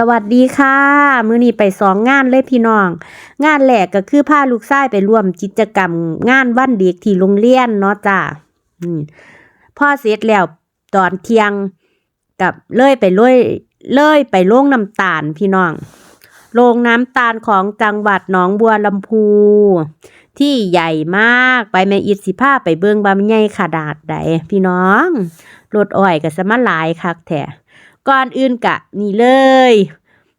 สวัสดีค่ะ มื้อนี้ไปสองงานเลยพี่น้อง งานแรกก็คือพาลูกชายไปร่วมกิจกรรม งานวันเด็กที่โรงเรียนเนาะจ้าอืมพอเสร็จแล้วตอนเที่ยงกับเลยไปเลยเลยไปโรงน้ำตาลพี่น้องโรงน้ำตาลของจังหวัดหนองบัวลำพู ที่ใหญ่มากไปแม่อิดสิพาไปเบิงบามใหญ่ขนาดใดพี่น้องรถอ้อยก็สมาหลายคักแท้ ก่อนอื่นกะนี่เลย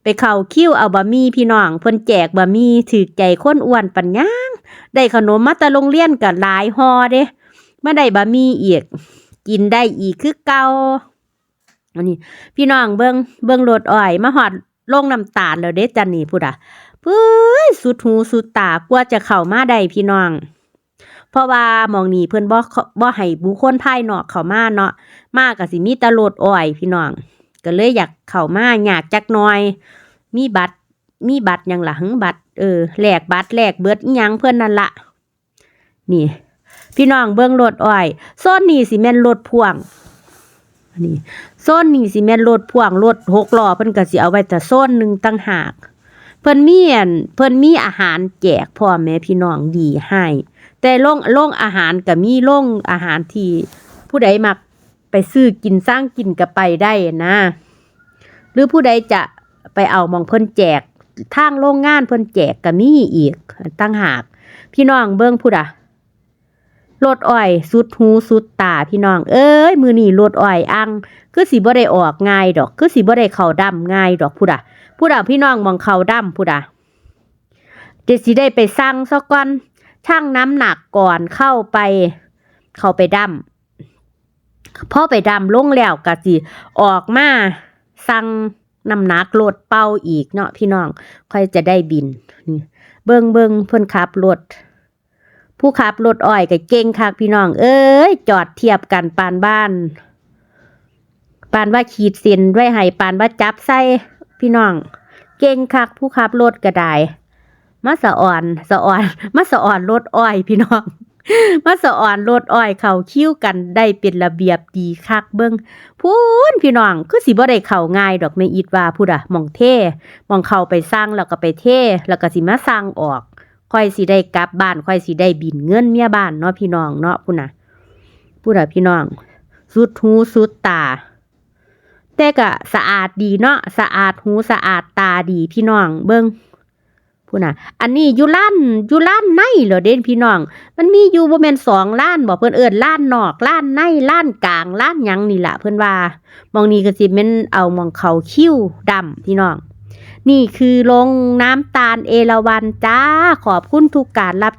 ไปเข้าคิ้วเอาบะมี่พี่น้องเพิ่นแจกบะมี่ถือใจคนอ้วนปัญญางได้ขนมมาต่โรงเรียนก็หลายหอเด้มาได้บะมี่อีก กินได้อีกคือเก่าอันนี้ พี่น้องเบิ่งเบิ่งรถอ้อยมาฮอดลงน้ำตาลแล้วเด้จันนี่พุดอะเพื่อสุดหูสุดตากว่าจะเข้ามาได้พี่น้อง เพราะว่ามองนี้เพิ่นบ่บ่ให้บุคคลภายนอกเข้ามาเนาะมาก็สิมีแต่รถอ้อยพี่น้อง ก็เลยอยากเข้ามาอยากจักหน่อย มีบัตร มีบัตรยังหล่ะหึบัตรเออแลกบัตรแลกเบิดอิหยังเพื่อนนั่นละนี่ พี่น้องเบิ่งรถอ้อยโซนนี้สิแม่นรถพ่วงนี่โซนนี้สิแม่นรถพ่วงรถหกล้อเพิ่นก็สิเอาไว้แต่โซนหนึ่งต่างหาก เพิ่นมีอันเพิ่นมีอาหารแจกพ่อแม่พี่น้องดีให้ แต่โรงโรงอาหารก็มีโรงอาหารที่ผู้ใดมัก ไปซื้อกินสร้างกินก็ไปได้นะ หรือผู้ใดจะไปเอามองเพิ่นแจกทางโรงงานเพิ่นแจกก็มีอีกตั้งหาก พี่น้องเบิ่งผู้ใดรถอ้อยสุดหูสุดตาพี่น้อง เอ้ยมือนี่รถอ้อยอังคือสิบ่ได้ออกง่ายดอกคือสิบ่ได้เข้าดำง่ายดอกผู้ใดผู้ใดพี่น้องมองเข้าดำผู้ดเดี๋ยวสิได้ไปสั่งซะก่อนชั่งน้ำหนักก่อนเข้าไป เข้าไปดำ พอไปดำลงแล้วก็สิออกมาสั่งน้ำหนักรถเป้าอีกเนาะพี่น้อง ค่อยจะได้บิน เบิงเบิงเพิ่นขับรถผู้ขับรถอ้อยก็เก่งคักพี่น้อง เอ้ยจอดเทียบกันปานบ้าน ปานว่าขีดเส้นไว้ให้ปานว่าจับใส่พี่น้อง เก่งคักผู้ขับรถก็ได้มาสะอ่อนสะอ่อนมาสะอ่อนรถอ้อยพี่น้อง มาสะอ่อนโรถอ้อยเข่าคิ้วกันได้เป็นระเบียบดีคักเบิงพูนพี่น้องคือสิบ่ได้เข้าง่ายดอกแม่อิดว่าพูดอะมองเท่มองเข้าไปสร้างแล้วก็ไปเท่แล้วก็สิมาสร้างออกค่อยสิได้กลับบ้านค่อยสิได้บินเงินเมียบ้านเนาะพี่น้องเนาะพูดนะพูดอะพี่น้องสุดหูสุดตา แต่ก็สะอาดดีเนาะสะอาดหูสะอาดตาดีพี่น้องเบิ่ง พูดนะอันนี้อยู่ล้านอยู่ล้านในเหรอเด่นพี่น้อง มันมีอยู่บ่แม่นสองล้านบอกเพื่อนเอิญล้านนอกล้านในล้านกลางล้านยังนี่ละเพื่อนว่ามองนี้ก็สิเป็นเอามองเขาคิ้วดำพี่น้อง นี่คือลงน้ำตาลเอราวันจ้าขอบคุณทุกการรับ